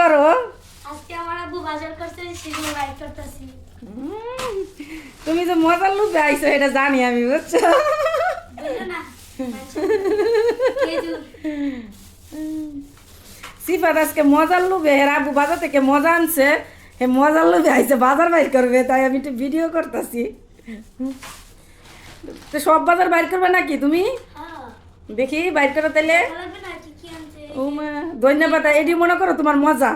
করো। আজকে আমার আব্বু বাজার করতে সেগুলো বাইক করতেছি। তুমি যে মজার লোক আইছো এটা জানি আমি বুঝছ? সিফাত আজকে মজার লোভে হের আবু বাজার থেকে মজা আনছে। হে মজার লোভে আইছে বাজার বাইর করবে তাই আমি একটু ভিডিও করতেছি। তো সব বাজার বাইর করবে নাকি তুমি? হ্যাঁ। দেখি বাইর করো তাহলে ধন্যবাদ এটি মনে করো তোমার মজা।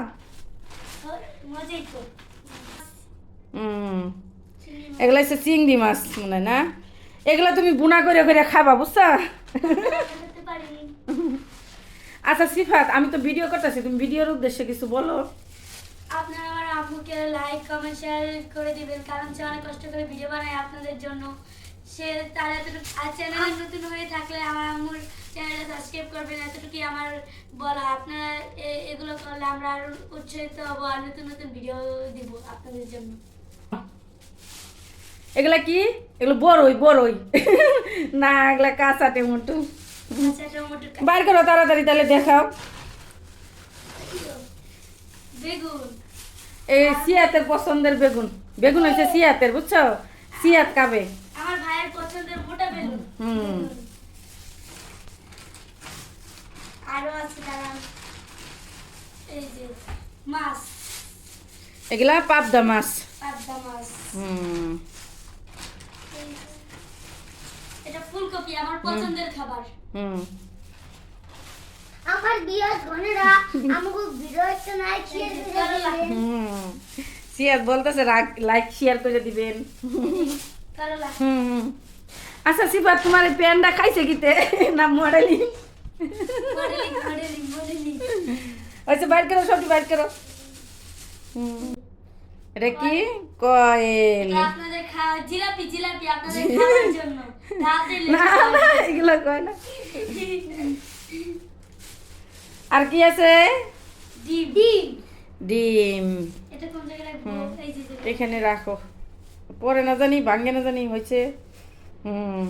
এগুলা হচ্ছে চিংড়ি মাছ মনে না? এগুলা তুমি বুনা করে করে খাবা, বুঝছা? আচ্ছা সিফাত, আমি তো ভিডিও করতেছি, তুমি ভিডিওর উদ্দেশ্যে কিছু বলো। আপনারা আমার আম্মুকে লাইক কমেন্ট শেয়ার করে দিবেন, কারণ সে অনেক কষ্ট করে ভিডিও বানায় আপনাদের জন্য। সে তার এতটুকু আর চ্যানেলে নতুন হয়ে থাকলে আমার আম্মুর চ্যানেলটা সাবস্ক্রাইব করবেন এতটুকুই আমার বলা। আপনারা এগুলো করলে আমরা আরও উৎসাহিত হব আর নতুন নতুন ভিডিও দিব আপনাদের জন্য। এগুলা কি? এগুলো বড়ই বড়ই না এগুলা কাঁচা টমেটো। বাইর করো তাড়াতাড়ি তাহলে দেখাও। বেগুন। এই সিয়াতের পছন্দের বেগুন। বেগুন হচ্ছে সিয়াতের বুঝছ? সিয়াত কাবে। আমার ভাইয়ের পছন্দের মোটা বেগুন। হুম। আরও আছে দাঁড়ান এই যে মাছ। এগুলা পাবদা মাছ। পাবদা মাছ। হুম। এটা ফুলকপি আমার পছন্দের খাবার। হুম। আমার বিয়ার বোনেরা আমাকে নাই হুম। বলতেছে লাইক শেয়ার করে দিবেন। হুম। আচ্ছা সিফাত তোমার এই প্যান্টটা খাইছে কিতে? না মডেলিং? আচ্ছা বাইর করো সবটি বাইর করো। হুম। এটা কি? জিলাপি জিলাপি আপনাদের খাওয়ার জন্য। না না এগুলো কয় না। আর কি আছে? ডিম। ডিম। এখানে রাখো। পরে না জানি ভাঙ্গে না জানি হয়েছে। হুম।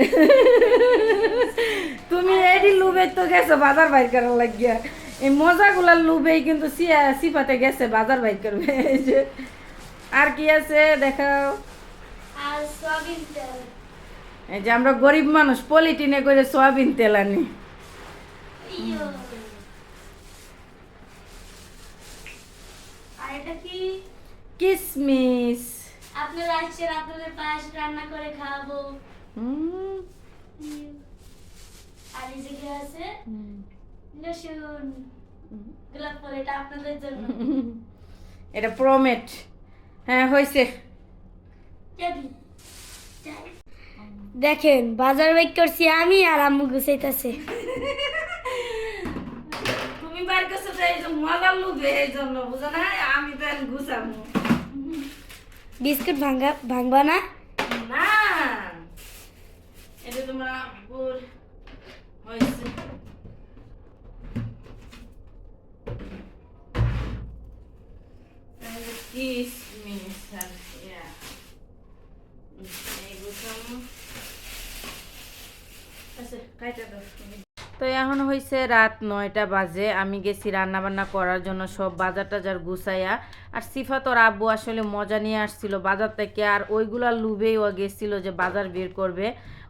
তুমি এডি লুবে তো গেছো বাজার বাইর করার লাগিয়া। এই মজাগুলার লুবেই কিন্তু সিফাতে গেছে বাজার বাইর করবে। এই যে আর কি আছে দেখাও। এই যে আমরা গরিব মানুষ পলিটিনে করে সয়াবিন তেল আনি। আর এটা কি? কিসমিস। আপনারা আসছেন আপনাদের পায়েস রান্না করে খাওয়াবো। আর এই যে আছে? গোলাপ ফুল এটা আপনাদের জন্য। এটা প্রমেট। হ্যাঁ হয়েছে। দেখেন বাজার বাইক করছি আমি আর আম্মু গুছাইতেছে। এই যে মজার লুবে এই জন্য বুঝো না আমি তো এখন ঘুষাবো বিস্কুট ভাঙ্গা ভাঙবা না না এটা তোমার আব্বুর হয়েছে এই যে কিসমিস আর ইয়া। এই গুছাবো। আচ্ছা, কাইটা দাও তুমি। তো এখন হয়েছে রাত নয়টা বাজে। আমি গেছি রান্না বান্না করার জন্য সব বাজার টাজার গুছাইয়া। আর সিফাত ওর আব্বু আসলে মজা নিয়ে আসছিল বাজার থেকে, আর ওইগুলার লুবেই ও গেছিল যে বাজার বের করবে।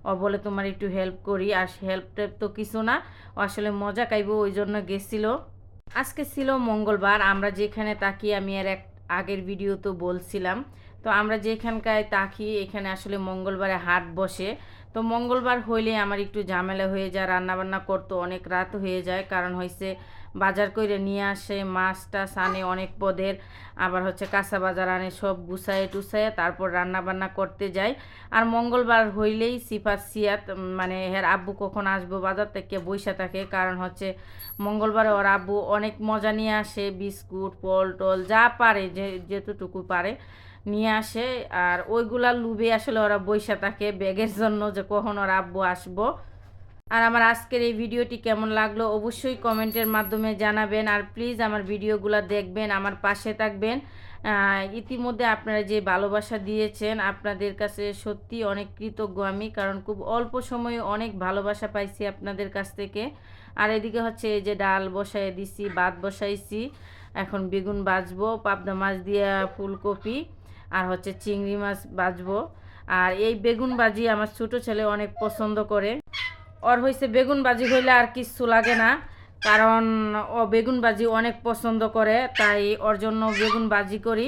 ও বলে, তোমার একটু হেল্প করি। আর হেল্প টেল্প তো কিছু না, ও আসলে মজা খাইবো ওই জন্য গেছিল। আজকে ছিল মঙ্গলবার, আমরা যেখানে তাকি আমি আর এক আগের ভিডিও তো বলছিলাম। তো আমরা যেখানকায় তাকি এখানে আসলে মঙ্গলবারে হাট বসে। তো মঙ্গলবার হইলে আমার একটু ঝামেলা হয়ে যায়, রান্নাবান্না করতে, অনেক রাত হয়ে যায়। কারণ হয়েছে বাজার করে নিয়ে আসে, মাছ টাছ আনে অনেক পদের। আবার হচ্ছে কাঁচা বাজার আনে, সব গুছায়ে টুসায়ে তারপর রান্না বান্না করতে যায় আর মঙ্গলবার হইলেই সিফাত সিয়াত মানে হের আব্বু কখন আসব বাজার থেকে বৈশা থাকে। কারণ হচ্ছে মঙ্গলবারে ওর আব্বু অনেক মজা নিয়ে আসে, বিস্কুট ফল টল যা পারে, যে, যেতটুকু পারে। নিয়ে আসে। আর ওইগুলা লুবে আসলে ওরা বইসা থাকে ব্যাগের জন্য যে কখন ওর আব্বু আসব। আর আমার আজকের এই ভিডিওটি কেমন লাগল অবশ্যই কমেন্টের মাধ্যমে জানাবেন। আর প্লিজ আমার ভিডিওগুলো দেখবেন, আমার পাশে থাকবেন। ইতিমধ্যে আপনারা যে ভালোবাসা দিয়েছেন, আপনাদের কাছে সত্যি অনেক কৃতজ্ঞ আমি, কারণ খুব অল্প সময়ে অনেক ভালোবাসা পাইছি আপনাদের কাছ থেকে। আর এদিকে হচ্ছে এই যে ডাল বসাই দিছি, ভাত বসাইছি, এখন বেগুন ভাজবো, পাবদা মাছ দিয়ে ফুলকপি। আর হচ্ছে চিংড়ি মাছ বাজবো। আর এই বেগুন বাজি আমার ছোট ছেলে অনেক পছন্দ করে। ওর হয়েছে বেগুন বাজি হইলে আর কিচ্ছু লাগে না, কারণ ও বেগুন বাজি অনেক পছন্দ করে, তাই ওর জন্য বেগুন বাজি করি।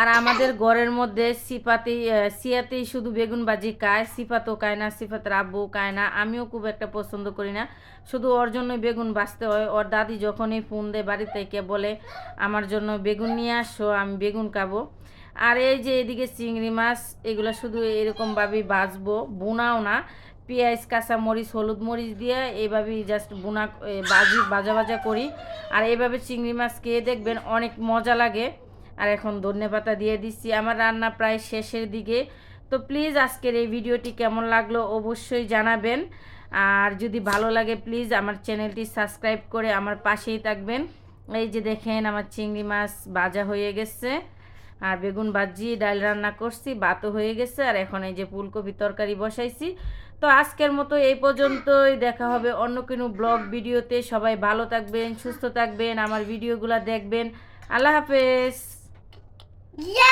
আর আমাদের ঘরের মধ্যে সিপাতেই আহ, সিয়াতেই শুধু বেগুন ভাজি খায় সিফাতও খায় না সিফাতের আব্বু খায় না। আমিও খুব একটা পছন্দ করি না। শুধু ওর জন্যই বেগুন বাঁচতে হয়। ওর দাদি যখনই ফোন দেয় বাড়ি থেকে বলে আমার জন্য বেগুন নিয়ে আসো আমি বেগুন খাব। আর এই যে এদিকে চিংড়ি মাছ এগুলো শুধু এরকমভাবেই বাজবো বোনাও না। পেঁয়াজ কাঁচা মরিচ হলুদ মরিচ দিয়ে এইভাবেই জাস্ট বোনা বাজি বাজা বাজা করি। আর এইভাবে চিংড়ি মাছ খেয়ে দেখবেন অনেক মজা লাগে। আর এখন ধনে পাতা দিয়ে দিচ্ছি। আমার রান্না প্রায় শেষের দিকে। তো প্লিজ আজকের এই ভিডিওটি কেমন লাগল অবশ্যই জানাবেন। আর যদি ভালো লাগে প্লিজ আমার চ্যানেলটি সাবস্ক্রাইব করে আমার পাশেই থাকবেন। এই যে দেখেন আমার চিংড়ি মাছ ভাজা হয়ে গেছে। আর বেগুন ভাজি, ডাল রান্না করছি, ভাতও হয়ে গেছে। আর এখন এই যে ফুলকপি তরকারি বসাইছি। তো আজকের মতো এই পর্যন্তই। দেখা হবে অন্য কোনো ব্লগ ভিডিওতে। সবাই ভালো থাকবেন, সুস্থ থাকবেন, আমার ভিডিওগুলো দেখবেন। আল্লাহ হাফেজ। Yeah!